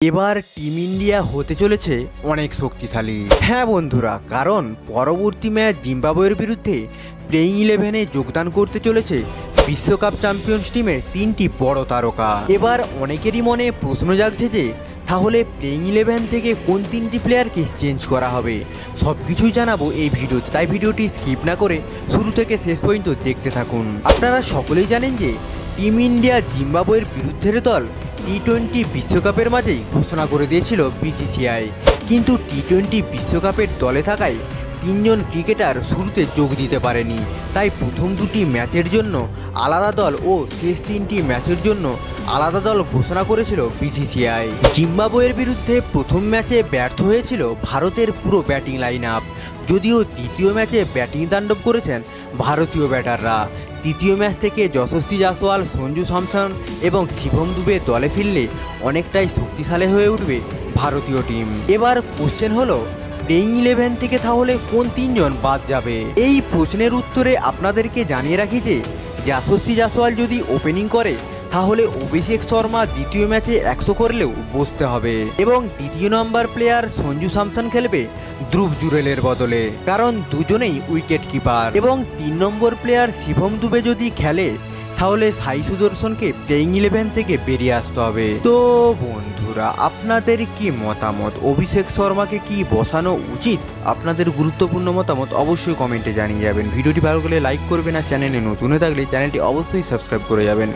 এবার team India হতে চলেছে অনেক শক্তিশালী। হ্যাঁ বন্ধুরা কারণ পরবর্তী ম্যাচ জিম্বাবুয়ের বিরুদ্ধে প্লেইং ইলেভেনে যোগদান করতে চলেছে বিশ্বকাপ চ্যাম্পিয়ন্স টিমের তিনটি বড় তারকা। এবার অনেকেরই মনে প্রশ্ন জাগছে যে তাহলে প্লেইং ইলেভেন থেকে কোন তিনটি প্লেয়ারকে চেঞ্জ করা হবে? সব কিছুই জানাব এই ভিডিওতে তাই ভিডিওটি স্কিপ না করে শুরু থেকে শেষ পর্যন্ত দেখতে থাকুন। আপনারা সকলেই জানেন যে টিম ইন্ডিয়া জিম্বাবুয়ের বিরুদ্ধের দল টি টোয়েন্টি বিশ্বকাপের মাঝেই ঘোষণা করে দিয়েছিল বিসিসিআই। কিন্তু টি টোয়েন্টি বিশ্বকাপের দলে থাকায় তিনজন ক্রিকেটার শুরুতে যোগ দিতে পারেনি। তাই প্রথম দুটি ম্যাচের জন্য আলাদা দল ও শেষ তিনটি ম্যাচের জন্য আলাদা দল ঘোষণা করেছিল বিসিসিআই। জিম্বাবুয়ের বিরুদ্ধে প্রথম ম্যাচে ব্যর্থ হয়েছিল ভারতের পুরো ব্যাটিং লাইন আপ যদিও দ্বিতীয় ম্যাচে ব্যাটিং তাণ্ডব করেছেন ভারতীয় ব্যাটাররা। তৃতীয় ম্যাচ থেকে যশস্বী জাসওয়াল সঞ্জু স্যামসন এবং শিবম দুবে দলে ফিরলে অনেকটাই শক্তিশালী হয়ে উঠবে ভারতীয় টিম। এবার কোশ্চেন হলো প্লেইং ইলেভেন থেকে তাহলে কোন তিনজন বাদ যাবে? এই প্রশ্নের উত্তরে আপনাদেরকে জানিয়ে রাখি যে, যশস্বী জাসওয়াল যদি ওপেনিং করে তাহলে অভিষেক শর্মা দ্বিতীয় ম্যাচে একশো করলেও বসতে হবে। এবং দ্বিতীয় নম্বর প্লেয়ার সঞ্জু স্যামসন খেলবে ধ্রুব জুরেলের বদলে, কারণ দুজনেই উইকেট কিপার এবং তিন নম্বর প্লেয়ার শিবম দুবে যদি খেলে, তাহলে সাই সুদর্শনকে প্লেইং ইলেভেন থেকে বেরিয়ে আসতে হবে। তো বন্ধুরা, আপনাদের কি মতামত? অভিষেক শর্মাকে কি বসানো উচিত? আপনাদের গুরুত্বপূর্ণ মতামত অবশ্যই কমেন্টে জানিয়ে যাবেন। ভিডিওটি ভালো লাগলে লাইক করবেন আর চ্যানেলে নতুন হয়ে থাকলে চ্যানেলটি অবশ্যই সাবস্ক্রাইব করে যাবেন।